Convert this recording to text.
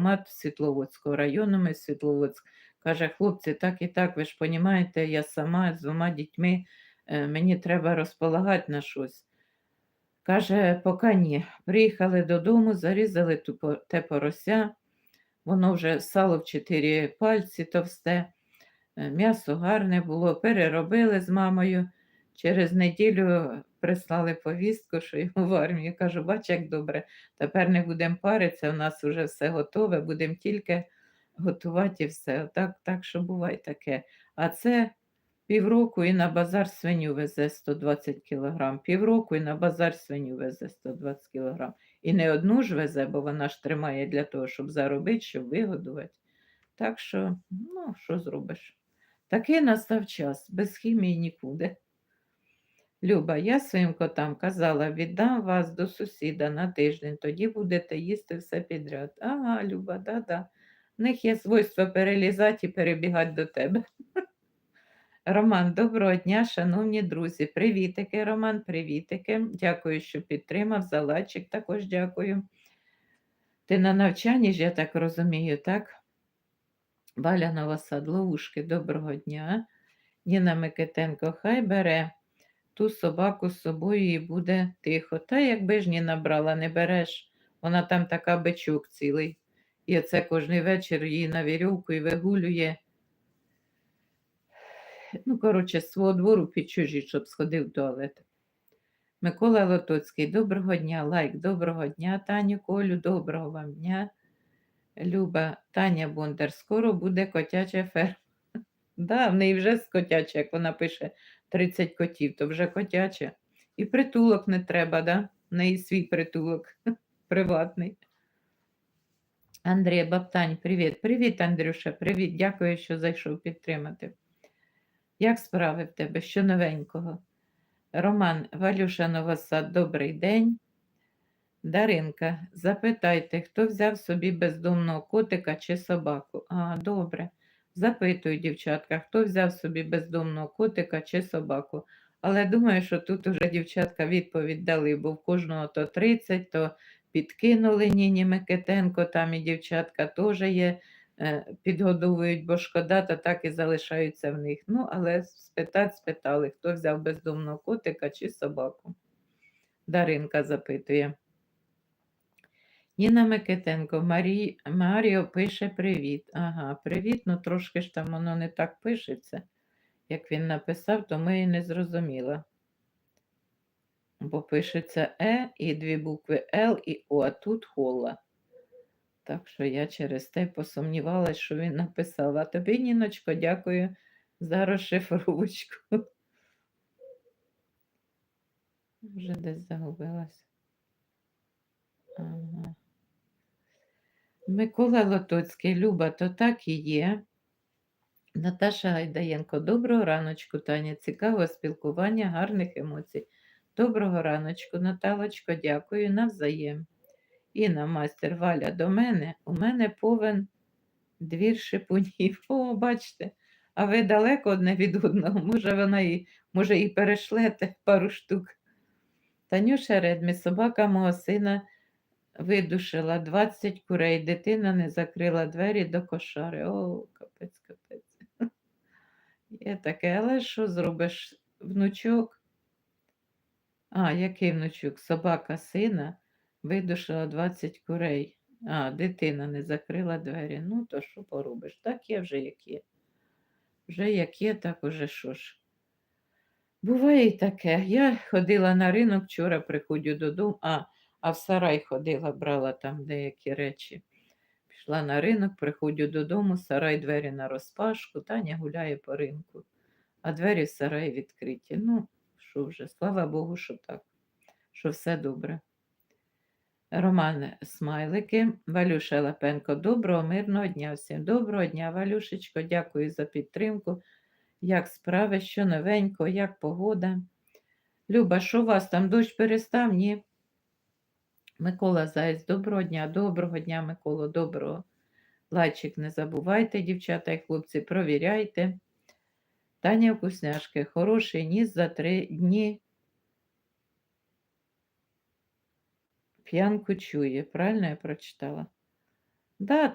військкомат Світловодського району, ми Світловодськ. Каже, хлопці, так і так, ви ж розумієте, я сама з двома дітьми, е, мені треба розполагати на щось. Каже, поки ні. Приїхали додому, зарізали те порося, воно вже сало в чотири пальці товсте, е, м'ясо гарне було, переробили з мамою. Через неділю прислали повістку, що йому в армію. Кажу, бач, як добре, тепер не будемо паритися, у нас вже все готове, будемо тільки готувати і все. Так, так що буває таке. А це півроку і на базар свиню везе 120 кг, півроку і на базар свиню везе 120 кг. І не одну ж везе, бо вона ж тримає для того, щоб заробити, щоб вигодувати. Так що, ну, що зробиш? Такий настав час, без хімії нікуди. Люба, я своїм котам казала, віддам вас до сусіда на тиждень, тоді будете їсти все підряд. Ага, Люба, да-да. В них є свойство перелізати і перебігати до тебе. Роман, доброго дня, шановні друзі. Привітики, Роман, привітики. Дякую, що підтримав. За лайчик також дякую. Ти на навчанні ж, я так розумію, так? Валя Новосад, Ловушки, доброго дня. Ніна Микитенко, хай бере ту собаку з собою і буде тихо. Та якби ж не набрала, не береш. Вона там така бичок цілий. І оце кожний вечір її на вірьовку і вигулює. Ну, коротше, з свого двору під чужі, щоб сходив туалет. Микола Лотоцький, доброго дня, лайк, доброго дня, Таню Колю, доброго вам дня. Люба, Таня Бондар, скоро буде котяча ферма. Да, в неї вже котяча, як вона пише 30 котів, то вже котяча. І притулок не треба, да? В неї свій притулок приватний. Андрій Баптань, привіт. Привіт, Андрюша, привіт. Дякую, що зайшов підтримати. Як справи в тебе? Що новенького? Роман Валюша Новосад, добрий день. Даринка, запитайте, хто взяв собі бездомного котика чи собаку? А, добре. Запитую, дівчатка, хто взяв собі бездомного котика чи собаку. Але думаю, що тут уже дівчатка відповідь дали, бо в кожного то 30, то підкинули Ніні Микитенко, там і дівчатка теж є, е, підгодовують, бо шкода, то так і залишаються в них. Ну, але спитати спитали, хто взяв бездомного котика чи собаку. Даринка запитує. Ніна Микитенко, Марі... Маріо пише привіт. Ага, привіт, ну трошки ж там воно не так пишеться, як він написав, то ми і не зрозуміла. Бо пишеться Е і дві букви Л і О, а тут хола. Так що я через те посумнівалась, що він написав. А тобі, Ніночко, дякую за розшифровочку. Вже десь загубилась. Ага. Микола Лотоцький, Люба, то так і є. Наташа Гайдаєнко, доброго раночку, Таня. Цікавого спілкування, гарних емоцій. Доброго раночку, Наталочко, дякую, навзаєм. Інна, майстер Валя, до мене. У мене повен двір шипунів. О, бачите, а ви далеко одне від одного. Може, вона і, може, і перешлете пару штук. Танюша Редмі, собака мого сина видушила 20 курей, дитина не закрила двері до кошари. О, капець, капець. Є таке, але що зробиш? Внучок? А, який внучок? Собака сина видушила 20 курей. А, дитина не закрила двері. Ну, то що поробиш? Так є вже як є. Вже як є, так уже що ж. Буває і таке. Я ходила на ринок, вчора приходжу додому, а, а в сарай ходила, брала там деякі речі. Пішла на ринок, приходжу додому, сарай двері на розпашку, Таня гуляє по ринку, а двері в сарай відкриті. Ну, що вже, слава Богу, що так, що все добре. Роман Смайлики, Валюша Лапенко, доброго, мирного дня всім. Доброго дня, Валюшечко, дякую за підтримку. Як справи, що новенько, як погода? Люба, що у вас там дощ перестав? Ні. Микола Заєць, доброго дня, доброго дня, Микола, доброго. Лайчик не забувайте, дівчата і хлопці, провіряйте. Таня Вкусняшки, хороший ніс за три дні. П'янку чує. Правильно я прочитала? Да,